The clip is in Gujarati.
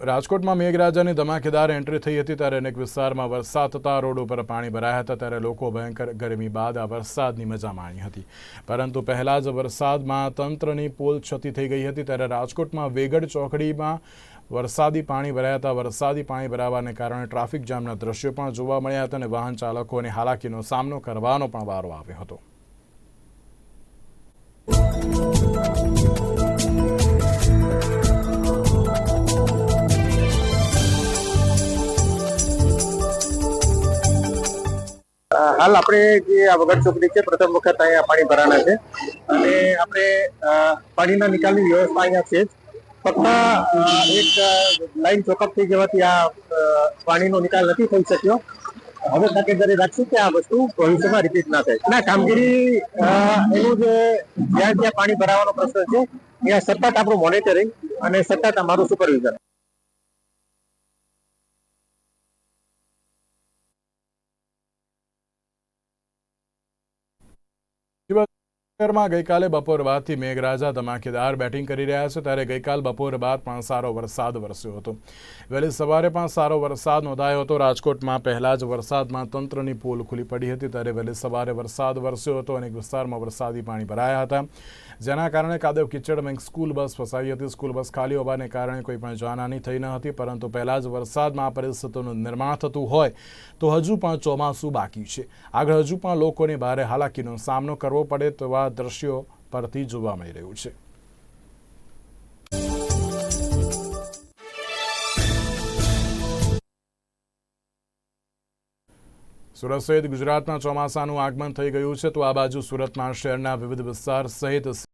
રાજકોટમાં મેઘરાજાની ધમાકેદાર એન્ટ્રી થઈ હતી ત્યારે અનેક વિસ્તારમાં વરસાદ થતાં રોડ ઉપર પાણી ભરાયા હતા ત્યારે લોકો ભયંકર ગરમી બાદ આ વરસાદની મજા માણી હતી. પરંતુ પહેલાં જ વરસાદમાં તંત્રની પોલ ક્ષતિ થઈ ગઈ હતી ત્યારે રાજકોટમાં વેગડ ચોકડીમાં વરસાદી પાણી ભરાયા હતા. વરસાદી પાણી ભરાવાને કારણે ટ્રાફિક જામના દ્રશ્યો પણ જોવા મળ્યા હતા અને વાહન ચાલકોને હાલાકીનો સામનો કરવાનો પણ વારો આવ્યો હતો. હાલ આપણે જે આ વગર ચોકડી છે, પ્રથમ વખત અહીંયા પાણી ભરાણા છે. અને આપણે પાણીના નિકાલની વ્યવસ્થા અહીંયા છે ફક્ત એક લાઈન ચોકઅપ થઈ જવાથી આ પાણીનો નિકાલ નથી થઈ શક્યો. હવે તકેદારી રાખશું કે આ વસ્તુ ભવિષ્યમાં રિપીટ ના થાય. ના, કામગીરી એનું જે, જ્યાં જ્યાં પાણી ભરાવાનો પ્રશ્ન છે, ત્યાં સતત આપણું મોનિટરિંગ અને સતત અમારું સુપરવિઝન über શહેરમાં ગઈકાલે બપોર બાદથી મેઘરાજા ધમાકેદાર બેટિંગ કરી રહ્યા છે. ત્યારે ગઈકાલ બપોર બાદ પણ સારો વરસાદ વરસ્યો હતો. વહેલી સવારે પણ સારો વરસાદ નોંધાયો હતો. રાજકોટમાં પહેલા જ વરસાદમાં તંત્રની પોલ ખુલી પડી હતી. ત્યારે વહેલી સવારે વરસાદ વરસ્યો હતો અનેક વિસ્તારમાં વરસાદી પાણી ભરાયા હતા. જેના કારણે કાદવ કિચડમાં એક સ્કૂલ બસ ફસાઈ હતી. સ્કૂલ બસ ખાલી હોવાને કારણે કોઈ પણ જાનહાની થઈ ન હતી, પરંતુ પહેલા જ વરસાદમાં આ પરિસ્થિતિનું નિર્માણ થતું હોય તો હજુ પણ ચોમાસું બાકી છે. આગળ હજુ પણ લોકોને ભારે હાલાકીનો સામનો કરવો પડે તેવા દ્રશ્યો પરથી જોવા મળી રહ્યું છે. સુરત સહિત ગુજરાતમાં ચોમાસાનું આગમન થઈ ગયું છે, તો આ બાજુ સુરતમાં શહેરના વિવિધ વિસ્તાર સહિત